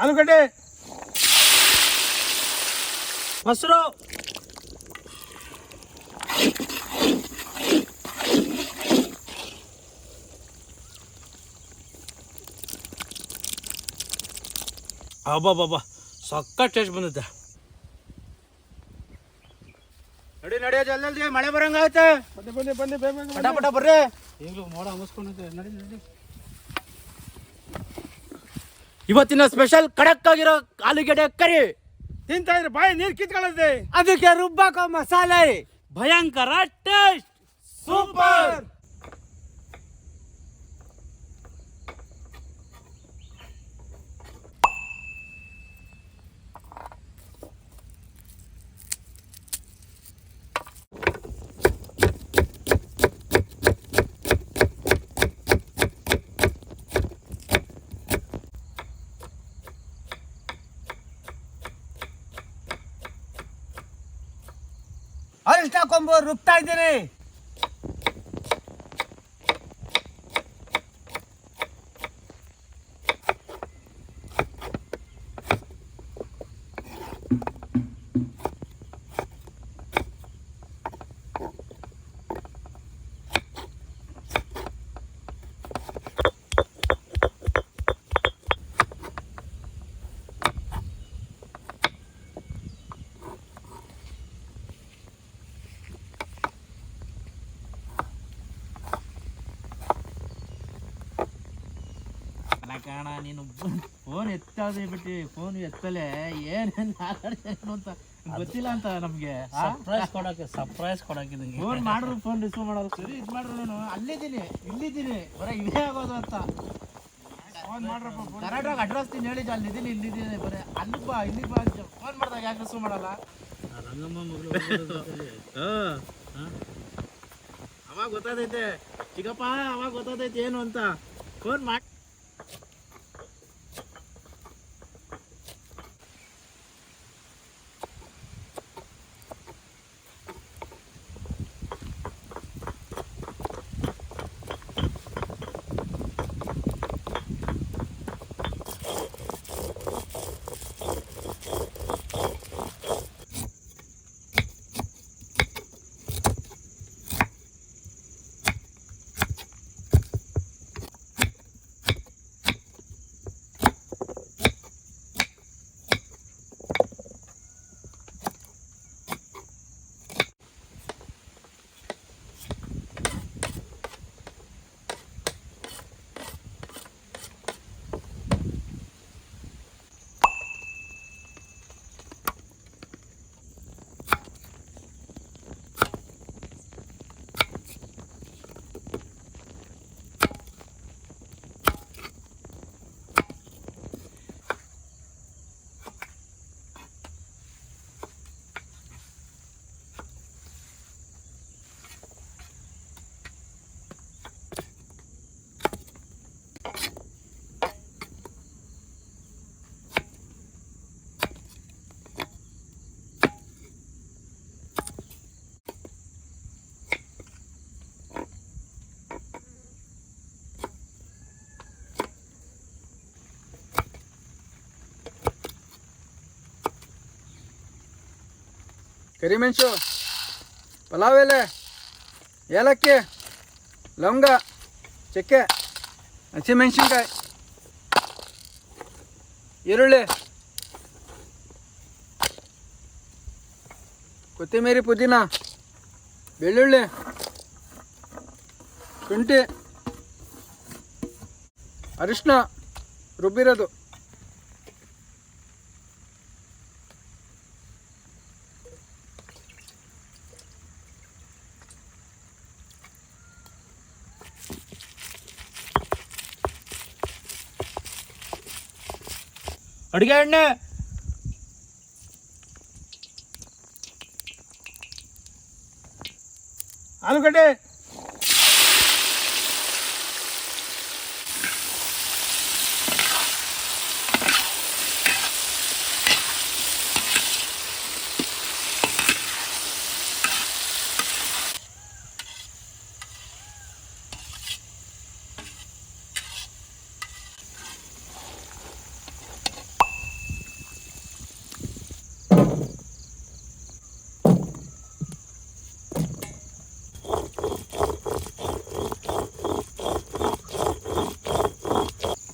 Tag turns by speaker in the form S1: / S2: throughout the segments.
S1: ಆಲೂಗಡ್ಡೆ ಮೊಸರು. ಅಬ್ಬಬ್ಬಬ್ಬ ಸಕ್ಕ ಟೇಸ್ಟ್ ಬಂದಿದೆ ನಡಿ ನಡಿ ಜಲ್ದಿ ಮಳೆ ಬರಂಗಾಯ್ತೆ.
S2: ಬನ್ನಿ ಬನ್ನಿ ಬನ್ನಿ ಬೇಗ
S1: ಪಟ ಪಟ ಬರ್ರಿ.
S2: ಈಗಲೂ ಮೋಡ ಮುಗಿಸ್ಕೊಂಡೈತೆ ನಡಿ ನಡಿ.
S1: ಇವತ್ತಿನ ಸ್ಪೆಷಲ್ ಖಡಕ್ ಆಗಿರೋ ಆಲೂಗೆಡ್ಡೆ ಕರಿ. ತಿಂತಾ ಇದ್ರೆ ಬಾಯಿ ನೀರು ಕಿತ್ಕೊಳ್ಳುತ್ತೆ ಅದಕ್ಕೆ ರುಬ್ಬಾಕೋ ಮಸಾಲೆ. ಭಯಂಕರ ಟೇಸ್ಟ್. ಸೂಪರ್. ಅರಿಷ್ಟ ಕೊಂಬು ರುಬ್ತಾ ಇದ್ದೀನಿ.
S3: ಕಾಣ ನೀನು ಫೋನ್ ಎತ್ತಾದೆ ಬಿಟ್ಟು ಫೋನ್ ಎತ್ತಲೆ ಏನೇನು ಮಾತಾಡ್ತೇನೆ ಅಂತ ಗೊತ್ತಿಲ್ಲ ಅಂತ ನಮ್ಗೆ
S2: ಸರ್ಪ್ರೈಸ್ ಕೊಡಕ್ಕೆ ಸರ್ಪ್ರೈಸ್ ಕೊಡಕ್ಕೆ
S3: ಫೋನ್ ಮಾಡ್ರು ಫೋನ್ ರಿಸೀವ್ ಮಾಡೋದು. ಸರಿ ಇದು ಮಾಡ್ರು ನಾನು. ಅಲ್ಲಿದ್ದೀನಿ ಇಲ್ಲಿದ್ದೀನಿ. ಬರೀ ಇದೇ ಆಗೋದು ಅಂತ.
S2: ಫೋನ್ ಮಾಡ್ರಪ್ಪ
S3: ಕರೆಕ್ಟಾಗಿ ಅಡ್ರೆಸ್ ನೀನು ಹೇಳಿದ್ದು ಅಲ್ಲಿದ್ದೀನಿ ಇಲ್ಲಿದ್ದೀನಿ ಬರೀ. ಅಲ್ಲಿ ಬಾ ಇಲ್ಲಿ ಬಾ ಫೋನ್ ಮಾಡಿದಾಗ ಯಾಕೆ ರಿಸೀವ್ ಮಾಡಲ್ಲ?
S2: ರಂಗಮ್ಮ ಮಗಳು
S3: ಅವಾಗ ಗೊತ್ತಾದೈತೆ. ಚಿಕ್ಕಪ್ಪ ಅವಾಗ ಗೊತ್ತಾದೈತೆ ಏನು ಅಂತ. ಫೋನ್ ಮಾಡಿ
S2: ಕರಿಮೆಣಸು ಪಲಾವ್ ಎಲೆ ಏಲಕ್ಕಿ ಲವಂಗ ಚಕ್ಕೆ ಹಸಿಮೆಣಸಿನ್ಕಾಯಿ ಈರುಳ್ಳಿ ಕೊತ್ತಂಬರಿ ಪುದೀನ ಬೆಳ್ಳುಳ್ಳಿ ಶುಂಠಿ ಅರಿಶಿನ ರುಬ್ಬಿರೋದು.
S1: అడిగాడినే ఆలుగడ్డే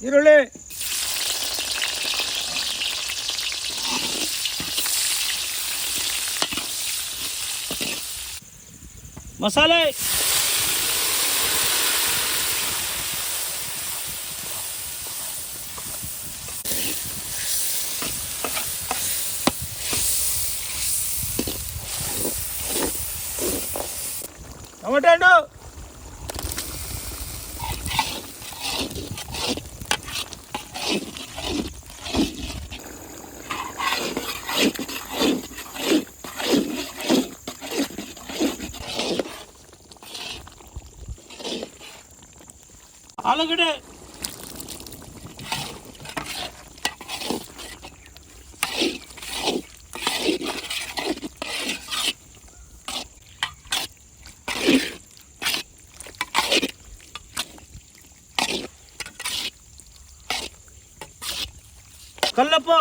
S1: ಆಲೂಗಡ್ಡೆ ಈರುಳ್ಳಿ ಮಸಾಲೆ அழகுடு. கல்லப்போ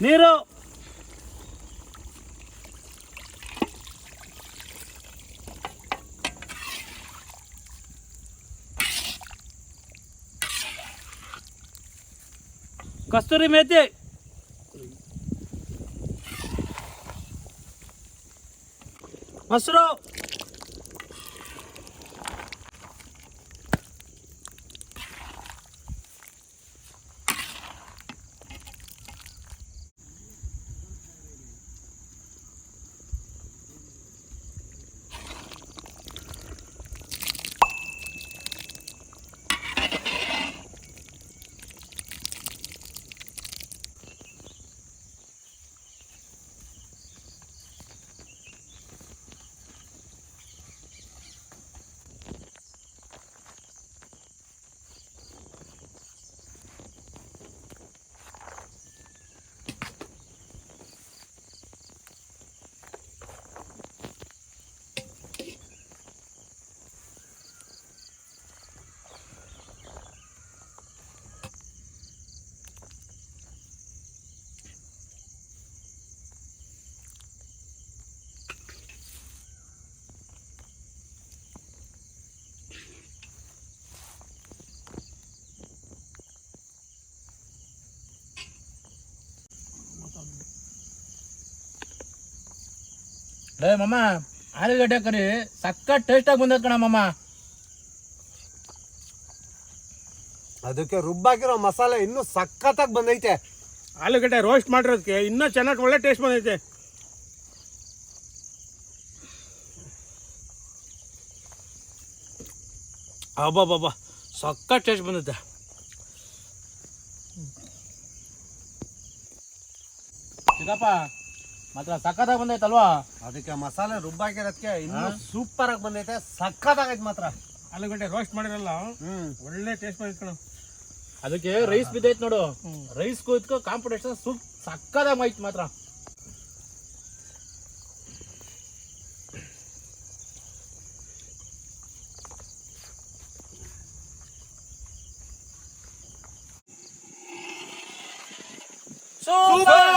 S1: ನೀರು ಕಸ್ತೂರಿ ಮೇಥಿ ಮೊಸರು ಲೇ ಮಮ್ಮ ಆಲೂಗಡ್ಡೆ ಕರಿ ಸಕ್ಕತ್ ಟೇಸ್ಟಾಗಿ ಆಗಿ ಬಂದದ ಕಣ ಮಮ್ಮ
S4: ಅದಕ್ಕೆ ರುಬ್ಬಾಕಿರೋ ಮಸಾಲೆ ಇನ್ನೂ ಸಖತ್ತಾಗಿ ಬಂದೈತೆ.
S1: ಆಲೂಗಡ್ಡೆ ರೋಸ್ಟ್ ಮಾಡಿರೋದಕ್ಕೆ ಇನ್ನೂ ಚೆನ್ನಾಗಿ ಒಳ್ಳೆ ಟೇಸ್ಟ್ ಬಂದೈತೆ. ಅಬ್ಬಬ್ಬಬ್ಬ ಸಕ್ಕ ಟೇಸ್ಟ್ ಬಂದೈತೆ. ಚಿಕ್ಕಪ್ಪ ಮಾತ್ರ ಸಕ್ಕತ್ತಾಗಿ ಬಂದೈತಲ್ವಾ?
S4: ಅದಕ್ಕೆ ಮಸಾಲೆ ರುಬ್ಬಾಕಿರೋದಕ್ಕೆ ಇನ್ನೂ ಸೂಪರ್ ಆಗಿ ಬಂದೈತೆ. ಸಖತ್ತಾಗೈತೆ ಮಾತ್ರ.
S1: ಆಲೂಗಡ್ಡೆ ರೋಸ್ಟ್ ಮಾಡಿರಲ್ಲ
S4: ಹ್ಮ್.
S1: ಒಳ್ಳೆ ಟೇಸ್ಟ್ ಬಂದೈತೆ ಕಣ.
S3: ಅದಕ್ಕೆ ರೈಸ್ ಬಿದ್ದೈತೆ ನೋಡು. ರೈಸ್ ಕೂತ್ಕೊ ಕಾಂಪಿಟೇಷನ್ ಸೂಪ್ ಸಕ್ಕದಾಗ ಆಯ್ತು ಮಾತ್ರ.
S1: ಸೂಪರ್